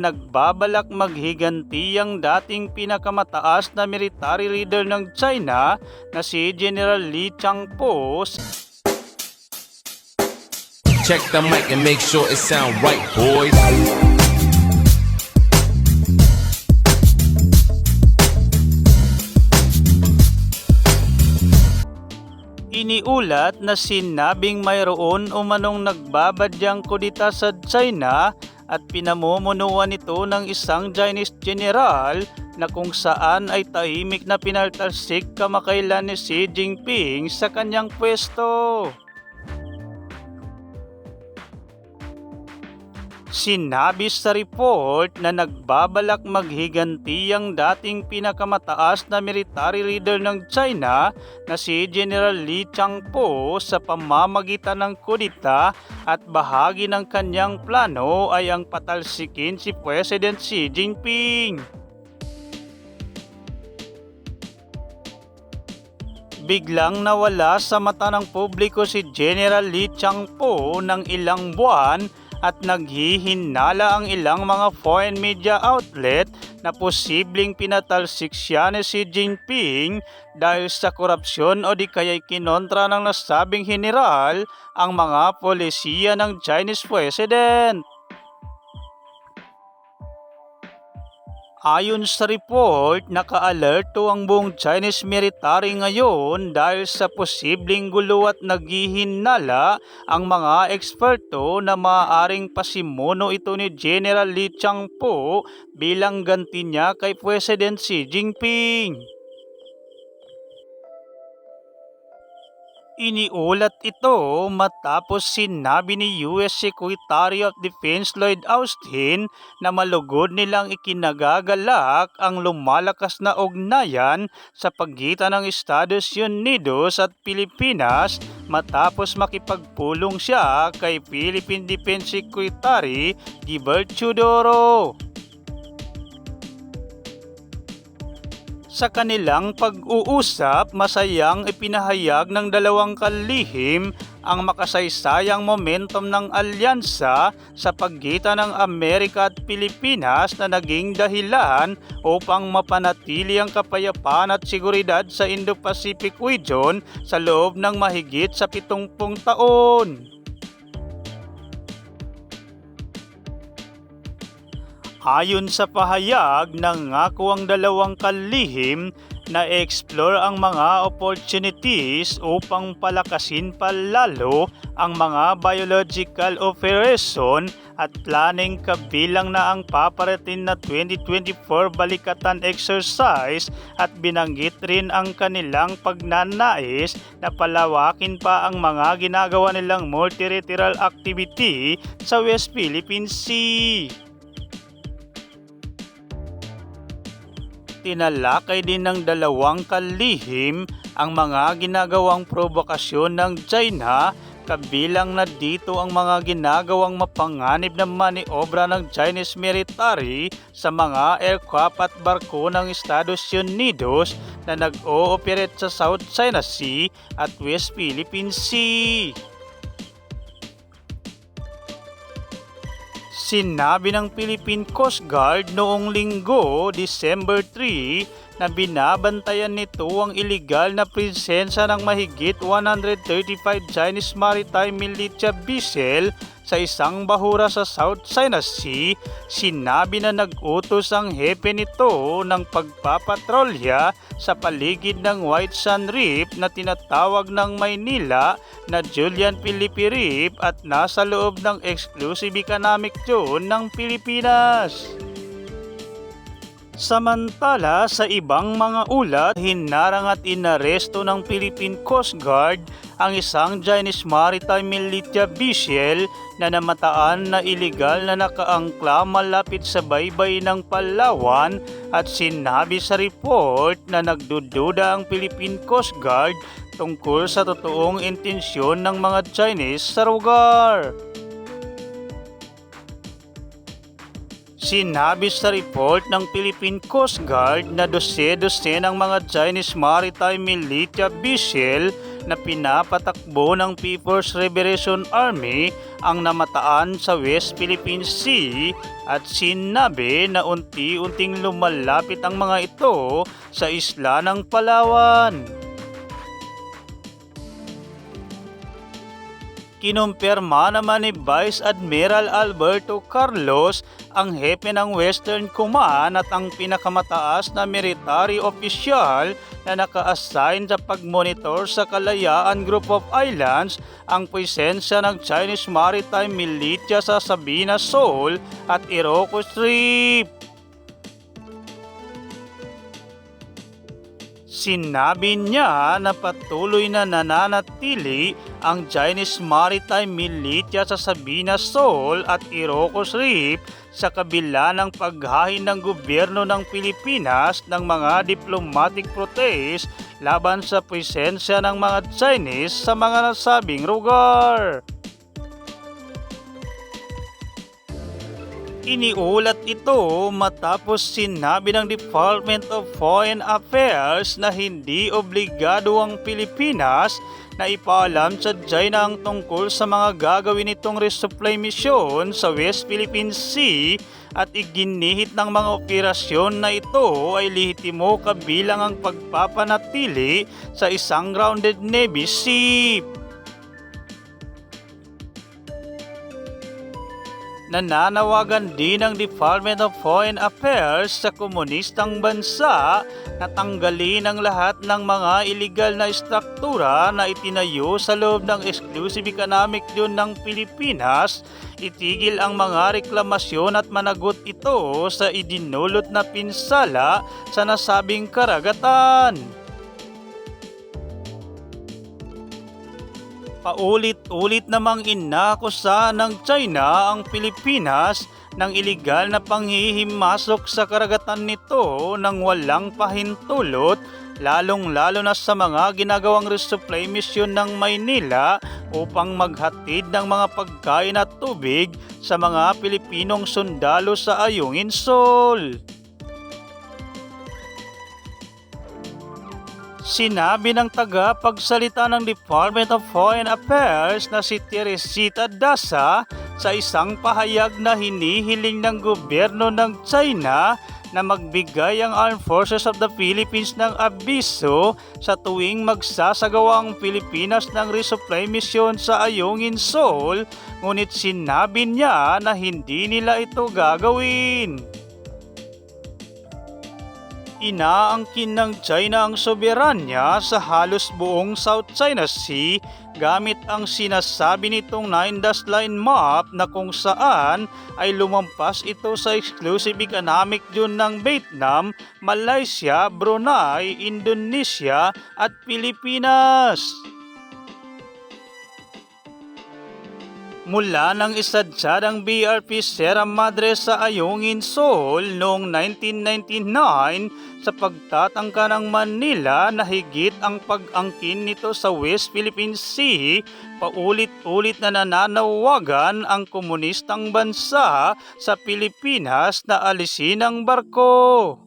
nagbabalak maghiganti ang dating pinakamataas na military leader ng China na si General Li Changpo Check the mic and make sure it sound right, boys. Iniulat na sinabing mayroon umanong nagbabadyang kudita sa China at pinamumunuan ito ng isang Chinese general na kung saan ay tahimik na pinaltalsik kamakailan ni Xi Jinping sa kanyang pwesto. Sinabi sa report na nagbabalak maghiganti ang dating pinakamataas na military leader ng China na si General Li Changpo sa pamamagitan ng kudita at bahagi ng kanyang plano ay ang patalsikin si President Xi Jinping. biglang nawala sa mata ng publiko si General Li Changpo ng ilang buwan at naghihinala ang ilang mga foreign media outlet na posibleng pinatalsik siya ni Xi Jinping dahil sa korupsyon o di kaya'y kinontra ng nasabing general ang mga polisiya ng Chinese President. Ayon sa report, naka-alerto ang buong Chinese military ngayon dahil sa posibleng gulo at naghihinala ang mga eksperto na maaaring pasimuno ito ni General Li Changpo bilang ganti niya kay President Xi Jinping. Iniulat ito matapos sinabi ni US Secretary of Defense Lloyd Austin na malugod nilang ikinagagalak ang lumalakas na ugnayan sa pagitan ng Estados Unidos at Pilipinas matapos makipagpulong siya kay Philippine Defense Secretary Gilbert Chodoro. Sa kanilang pag-uusap, masayang ipinahayag ng dalawang kalihim ang makasaysayang momentum ng alyansa sa pagitan ng Amerika at Pilipinas na naging dahilan upang mapanatili ang kapayapaan at seguridad sa Indo-Pacific region sa loob ng mahigit sa 70 taon. Ayon sa pahayag, nangako ang dalawang kalihim na explore ang mga opportunities upang palakasin palalo ang mga biological operation at planning kabilang na ang paparating na 2024 balikatan exercise at binanggit rin ang kanilang pagnanais na palawakin pa ang mga ginagawa nilang multilateral activity sa West Philippine Sea. Tinalakay din ng dalawang kalihim ang mga ginagawang provokasyon ng China kabilang na dito ang mga ginagawang mapanganib na maniobra ng Chinese military sa mga aircraft at barko ng Estados Unidos na nag-ooperate sa South China Sea at West Philippine Sea. Sinabi ng Philippine Coast Guard noong linggo, December 3, na binabantayan nito ang iligal na presensya ng mahigit 135 Chinese maritime militia vessel sa isang bahura sa South China Sea, sinabi na nag-utos ang hepe nito ng pagpapatrolya sa paligid ng White Sand Reef na tinatawag ng Maynila na Julian Philippi Reef at nasa loob ng exclusive economic zone ng Pilipinas. Samantala sa ibang mga ulat, hinarang at inaresto ng Philippine Coast Guard ang isang Chinese maritime militia vessel na namataan na iligal na nakaangkla malapit sa baybay ng Palawan at sinabi sa report na nagdududa ang Philippine Coast Guard tungkol sa totoong intensyon ng mga Chinese sa lugar. Sinabi sa report ng Philippine Coast Guard na dose-dose ng mga Chinese maritime militia vessel na pinapatakbo ng People's Liberation Army ang namataan sa West Philippine Sea at sinabi na unti-unting lumalapit ang mga ito sa isla ng Palawan. Kinumpirma naman ni Vice Admiral Alberto Carlos ang hepe ng Western Command at ang pinakamataas na military official na naka-assign sa pag-monitor sa Kalayaan Group of Islands ang presensya ng Chinese Maritime Militia sa Sabina Shoal at Iroquois Strait. Sinabi niya na patuloy na nananatili ang Chinese Maritime Militia sa Sabina Shoal at Ilocos Reef sa kabila ng paghahin ng gobyerno ng Pilipinas ng mga diplomatic protest laban sa presensya ng mga Chinese sa mga nasabing lugar. Iniulat ito matapos sinabi ng Department of Foreign Affairs na hindi obligado ang Pilipinas na ipaalam sa China ang tungkol sa mga gagawin nitong resupply mission sa West Philippine Sea at iginihit ng mga operasyon na ito ay lehitimo kabilang ang pagpapanatili sa isang grounded Navy ship. Nananawagan din ng Department of Foreign Affairs sa komunistang bansa na tanggalin ang lahat ng mga illegal na struktura na itinayo sa loob ng Exclusive Economic Zone ng Pilipinas, itigil ang mga reklamasyon at managot ito sa idinulot na pinsala sa nasabing karagatan. Paulit-ulit namang inakusa ng China ang Pilipinas ng iligal na panghihimasok sa karagatan nito nang walang pahintulot lalong-lalo na sa mga ginagawang resupply mission ng Maynila upang maghatid ng mga pagkain at tubig sa mga Pilipinong sundalo sa Ayungin Sol. Sinabi ng tagapagsalita ng Department of Foreign Affairs na si Teresita Dasa sa isang pahayag na hinihiling ng gobyerno ng China na magbigay ang Armed Forces of the Philippines ng abiso sa tuwing magsasagawa ang Pilipinas ng resupply mission sa Ayungin Sol, ngunit sinabi niya na hindi nila ito gagawin. Inaangkin ng China ang soberanya sa halos buong South China Sea gamit ang sinasabi nitong Nine Dash Line Map na kung saan ay lumampas ito sa exclusive economic zone ng Vietnam, Malaysia, Brunei, Indonesia at Pilipinas. Mula nang isadya ng BRP Sierra Madre sa Ayungin Sol noong 1999 sa pagtatangka ng Manila na higit ang pag-angkin nito sa West Philippine Sea, paulit-ulit na nananawagan ang komunistang bansa sa Pilipinas na alisin ang barko.